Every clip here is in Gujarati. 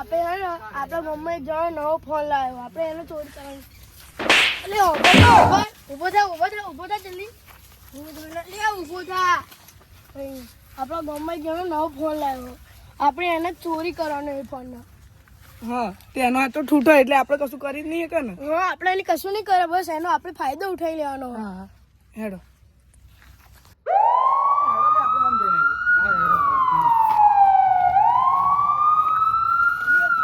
આપણે હે ને આપણા મમ્મી એક જણો નવો ફોન લાવ્યો. આપણે એનો ચોરી કરવાની. એટલે ઊભો થા ઊભો થા ઊભો થા ઊભો થા જલ્દી. લે ઊભો થા. આપણા મમ્મી એક જણો નવો ફોન લાવ્યો. આપણે એને ચોરી કરવાનો એ ફોનનો હા તેનો આ તો ઠૂઠો એટલે આપણે કશું કરી જ નહીં કે ને હા આપણે એની કશું નહીં કરે બસ એનો આપણે ફાયદો ઉઠાવી લેવાનો. હા હેડો લે આ પેર નીચે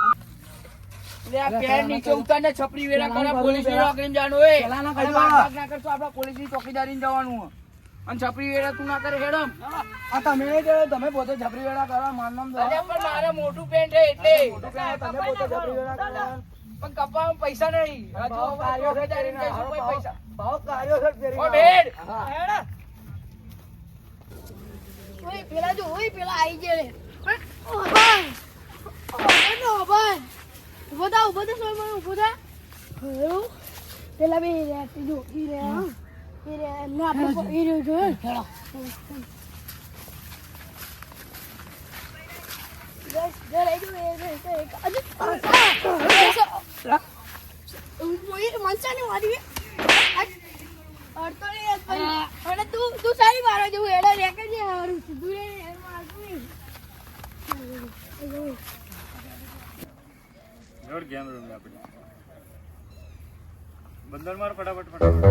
ઉતારને છપરી વેરા કરે પોલીસની નોકરીમાં હોય. પેલા ના અને કરજો. માર ભાગ ના કરશો, આપણા પોલીસની ચોકીદારીમાં જવાનું અને છપરી વેરા તું ના કરે હેડમ આ તમે તમે પોતે જબરી વેળા કરો માર અરે પણ મારે મોટું પેન્ટ છે એટલે તમે પોતે જબરી વેળા કરો. પણ કપામાં પૈસા નહીં હજુ કાર્યો છે પૈસા ભાવ કાર્યો છે તેરીના. ઓ ભેડ હા. ઓય પેલા જો ઓય પેલા આવી ગયા રે ઓ ભાઈ ઓ ભાઈ ઊભો થા ઊભો થા સોય મને ઊભો થા. હયો પેલા બે રે તીજો ઈ રે. ઈ રે એમને આપણે ઈ રે જો. જો મોય મનસાની વાડી અડતો નહીં ભાઈ અને તું તું સારી મારો જેવું એડો રે છે જે હારું. સીધું રે એમ મારતું નહીં જોડ ગેમ રમી આપણે. બંદર માર ફટાફટ ફટાફટ.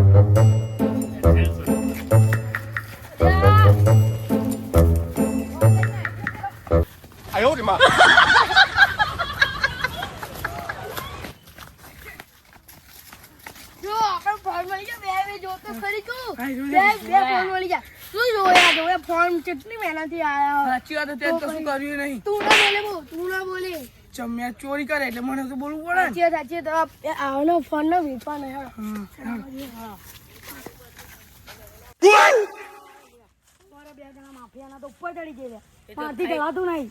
જો આપણે ફોન મળી જાય બે બે જો તો ખરી તું. હા, જોઈ બે લીધું. બે ફોન મળી જાય તું જોયા જો એ ફોન કેટલી મહેનતથી આયા. સાચી વાત હતી, તો શું કર્યું નહીં? તું ના બોલે બહુ તું ના બોલે. ચમ્યા ચોરી કરે એટલે મને તો બોલવું પડે સાચી સાચી તો આવનો ફોન નો વિપા નહીં હા, હા. મારા બે જણા માફિયાના તો ઉપર ચડી ગયા ત્યાંથી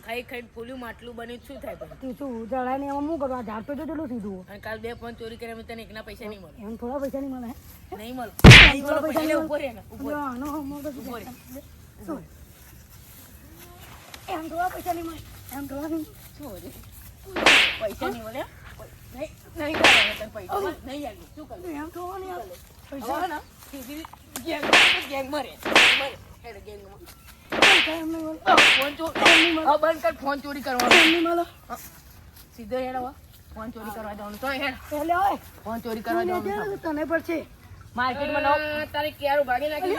ખાઈ ખાઈ ફૂલ્યું બન્યું શું થાય પછી? શું જણાય ને એમાં શું કરવા? ઝાડ તો કેટલું સીધું. કાલ બે ફોન ચોરી કર્યા તને એકના પૈસા નહીં મળે. એમ થોડા પૈસા નહીં મળે? એમ થોડા નહીં છે? કરે. ફોન ચોરી કર કરવાનો. સીધો હેડ ફોન ચોરી કરવા જવાનું તો. ફોન ચોરી કરવા જવાનું તને પડશે. માર્કેટમાં નવો તારે ક્યારું ભાગી નાખી.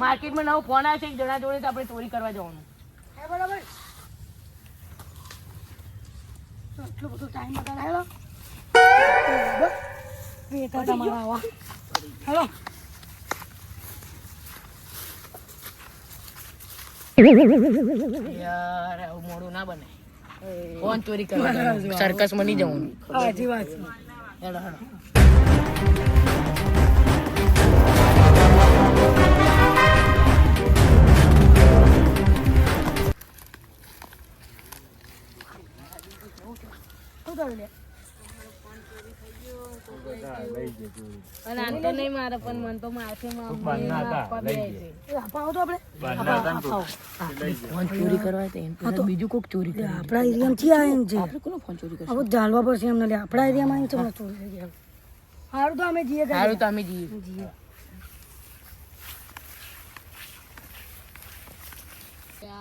માર્કેટમાં નવો ફોન આવે છે, એક જણા જોડે તો આપણે ચોરી કરવા જવાનું બરાબર? તો બધો ટાઈમ બગાડ વેતા તમારા આવા. હેલો. યાર આવું મોડું ના બને. ફોન ચોરી કરવા જવાનું. સર્કસમાં નહીં જવાનું. સાચી વાત છે. હેડો કરવા તે. બીજું કોક ચોરી કરે. આપણા એરિયામાં થી આવીને છે. આપણે કોનો ફોન ચોરી કરશે? હવે જાણવા પડશે એમને લે. આપણા એરિયામાં આવીને ચમડા ચોરી થઈ ગયા. સારું તો અમે જઈએ સારું તો અમે જઈએ.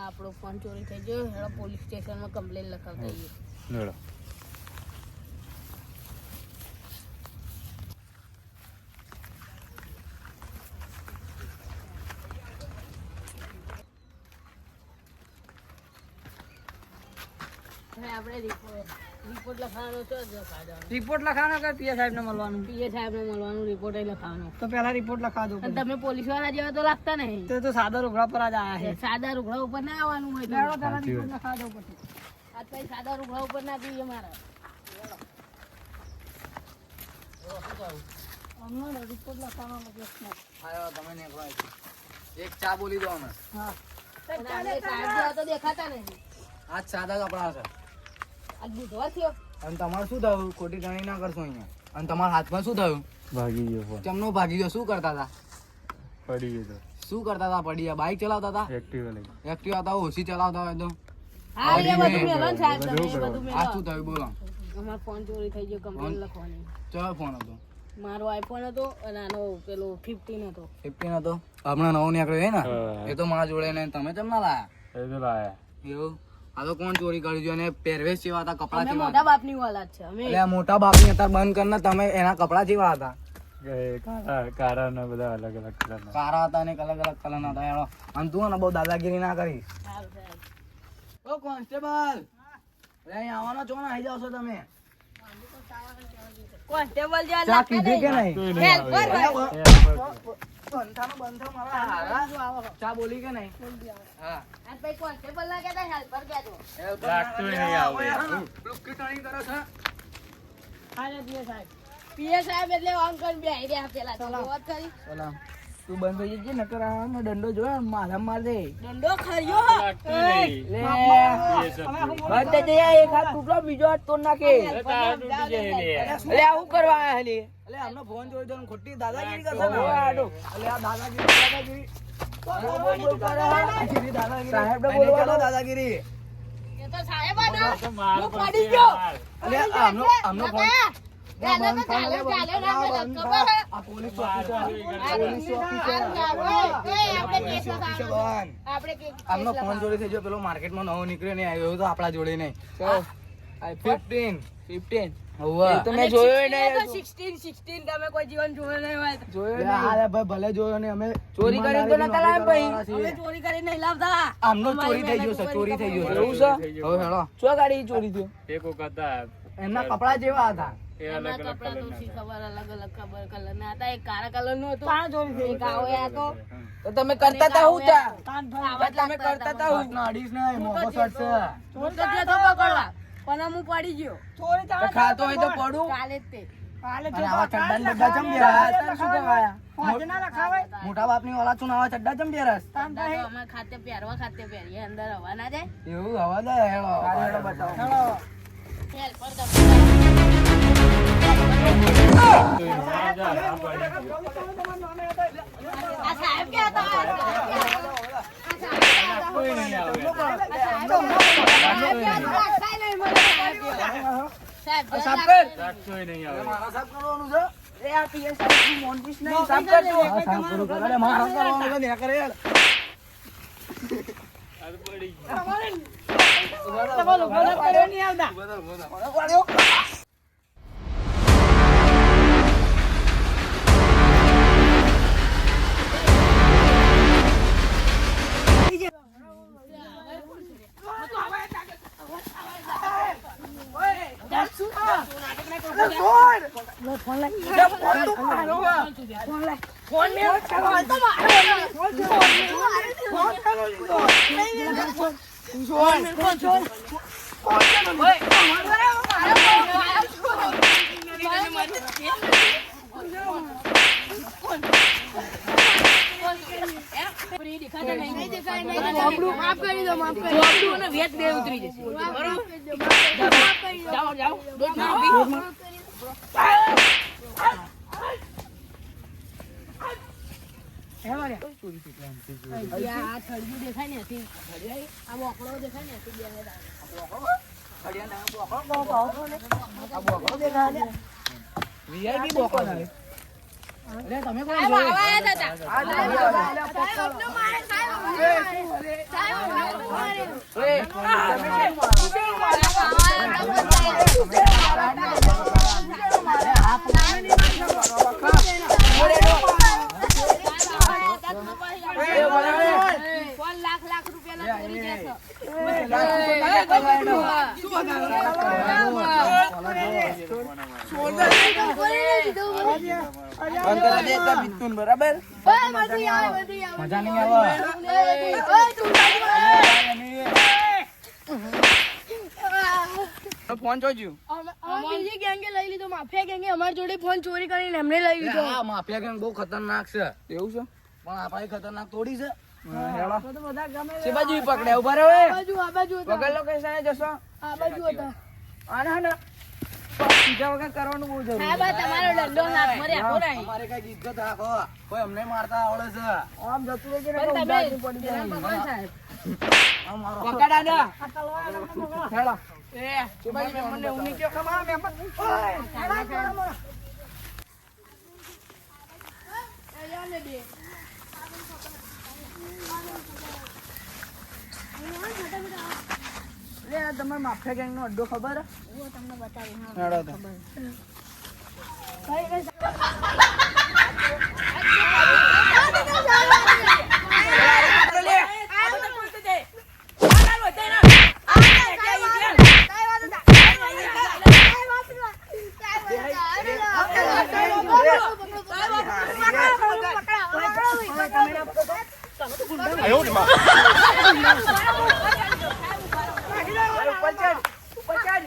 આપણો ફોન ચોરી થઈ ગયો. હેડો પોલીસ સ્ટેશનમાં કમ્પ્લેન લખાવતા આપણે રિપોર્ટ તો જ રિપોર્ટ લખાવાનો કે પીએ સાહેબ ને મળવાનું? પીએ સાહેબને મળવાનું રિપોર્ટ લખાવવાનો તો પહેલા રિપોર્ટ લખાવજો દો તમે પોલીસવાળા જેવા તો લાગતા નહીં. તો તો સાદા રૂગડા પર જ આયા છે. સાદા રૂગડા ઉપર ના આવવાનું હોય લેવડો તો. પેલા રિપોર્ટ લખાવજો પછી. આ તો સાદા રૂગડા ઉપર ના પીએ મારા. હમણાં રિપોર્ટ લખવાનો મતલબ નથી. તમે નીકળો એક ચા બોલી દો અમે હા. દેખાતા નહીં. આજ સાદા કપડા છે. આજ બુધવાર થયો? અને તમારે શું થયું? ખોટી ગણી ના કરશો અહીંયા. અને તમારા હાથમાં શું થયું? ભાગી ગયો ચમનો ભાગી ગયો. શું કરતા હતા? પડી ગયો શું કરતા હતા? પડી બાઇક ચલાવતા હતા? એક્ટિવા લઈ એક્ટિવા હતા? ઓછી ચલાવતા હોય તો? હા એ બધું મેલો સાહેબ તમે બધું આ શું થયું? બોલો. અમારો ફોન ચોરી થઈ ગયો કમ્પ્લેન લખવાની. ચલો ફોન હતો? મારો આઈફોન હતો અને આનો પેલો 15 હતો. ફિફ્ટીન હતો? હમણાં નવો નીકળ્યો છે ને? એ તો મારા જોડે ને. તમે કેમ ના લાયા? એ તો લાયા. એવું? આ તો કોણ ચોરી કરી ગયું અને પહેરવેશ જેવા હતા કપડા જેવા મોટા બાપની ઓલાદ છે અમે એટલે મોટા બાપની અત્યારે બંધ કરીને તમે એના કપડા જેવા હતા? કારા ને બધા અલગ અલગ કલર કારા હતા ને અલગ અલગ કલર ના હતા એનો અને તું ને બહુ દાદાગીરી ના કરી. ઓ કોન્સ્ટેબલ! અરે અહીં આવવાનો છો ને આવી જાવ છો તમે. કોન્સ્ટેબલ જે ચા કે નહીં? હેલ્પર બંધાનો બંધો મારા હારા. ચા બોલી કે નહીં? હા. આ ભાઈ કોન્સ્ટેબલ ના કહેતા હેલ્પર કહેતો લાગતું નહીં આવે. લુક્કી ટણી કરો છો પીએ સાહેબ એટલે આમ કરીને આઈ રહ્યા પેલા વાત કરી. સલામ. તું બંધ થઈ જજે નકર આનો દંડો જોયો માથા માર દે દંડો ખર્યો. લે. બંધ થઈ જાય એક હાથ તૂટલો બીજો હાથ તોડ નાખે. અલે આવું કરવા આયા હલી અલે આમનો ફોન જોઈ દો ખોટી દાદાગીરી કરશે ને? આડો અલે આ દાદાગીરી દાદાગીરી. સાહેબ ને બોલવાનો. દાદાગીરી. એ તો સાહેબ આ માર હું પડી ગયો. અલે આમનો આમનો ફોન કાકા, એને તો ચાલે ચાલે ના કરે, ખબર હે? આ પોલીસ માર ઓફિસર પડશે. પોલીસ ઓફિસર એ, આપણે પોલીસ કેસ ઓફિસર લખાવવાનો. બંધ આપણે કે- આમનો કેસ ફોન ચોરી થઈ ગયો પેલો માર્કેટમાં નવો નીકળ્યો નહીં આવ્યો તો આપણા જોડે નહીં ફિફ્ટીન ફિફ્ટીન તો જોયો લખાવવાનો. એ તો 16, 16 તમે કોઈ જીવન જોયો નહીં હોય તો. ભાઈ ભલે જોયો ને અમે ચોરી કરી તો નતા લાવ્યા અમે ચોરી કરી નહીં લાવતા. આમનો ચોરી થઈ ગયો છે ચોરી થઈ ગયો છે. એવું છે? હવે હેડો. શું ગાડી ચોરી થયો? એક વખત એમના કપડા જેવા હતા. એ અલગ એમના અલગ કપડાં તો કલરના શી ખબર અલગ અલગ ખબર કલર ના હતા. એક કાળા કલરનું હતું. એક આવો હતો તો. તમે કરતા તા હું તા? તમે કરતા તા હું? અડીશ નહીં મોકો સટશે હું તો જતો પકડવા. પણ હું પડી ગયો. તો ખાતો હોય તો પડું. કાલે તે. અને આવા ચડ્ડા ને બધા ચમ બેરા શું કહેવાય? મોટા છું ને આવા ચડ્ડા ચમ બેરસ ધંધા તો અમે ખાતે પહેરવા ખાતે પહેરીએ. અંદર હવા ના જાય? એવું હવા જાય બતાવો. સાહેબ કે સાહેબ કોઈ નહીં આવે. મારા સાહેબ કરવાનું છે? એ આ પીએસ સાહેબનું મોન્ટીસ નહીં સાહેબ કરજો. હા સાહેબ કરું કરું મારા કરવાનું છે ને કરે યાર આ તો પડી ગયું. નહીં ફોન દેખાય, નહીં દેખાય. માફ કરી દો માફ કરી દો. અને વેત બે ઉતરી જશે દો. જાઓ જાઓ દોઢ મારો આ આ થળિયું દેખાય ને એથી. આ મોકળો દેખાય ને એથી બે હેડા. વીઆઈપી બોકો ના અરે તમે કોણ બંધ કરી દે બરાબર? મજા નહીં આવે ફોન જોજો. બીજી ગેંગે લઈ લીધો માફિયા ગેંગે અમારી જોડે ફોન ચોરી કરીને એમને લઈ લીધો હા માફિયા ગેંગ બહુ ખતરનાક છે. એવું છે પણ આપણે ખતરનાક થોડી છે બાજુ પકડે ઊભા રહે આ બાજુ આ બાજુ વગર લોકેશન જશો? આ બાજુ હતા. આને ને વગર કરવાનું બહુ જરૂરી હા બા તમારો ડંડો હાથમાં મર્યા નહીં. અમારે કઈ ઇજ્જત રાખો કોઈ અમને મારતા આવડે છે આમ જતું રહે કે તમે પડી જાય. ભગવાન પકડો સાહેબ. પકડા ને આ તલવાર અમને પકડો. હેલો એ ચુબાજી મેમનને ઊંઘી ગયો ખમા મેમન ઓય હેડા યાર ને દે. લે તમારે માફિયા ગેંગ નો અડ્ડો ખબર હું તમને બતાવું હા ઉપર ચડ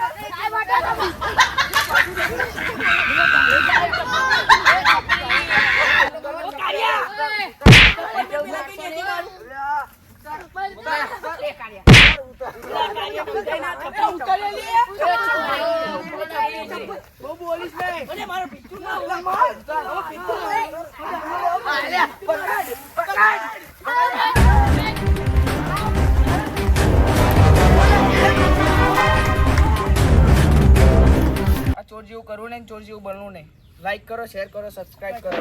ઉપર ચડ બહુ બોલીશ નહીં મારો પિચ્ચું ના ઉલા માર પકડ પકડ આ ચોર જેવું કરવું નહીં ચોર જેવું બનવું નહીં લાઈક કરો શેર કરો સબસ્ક્રાઇબ કરો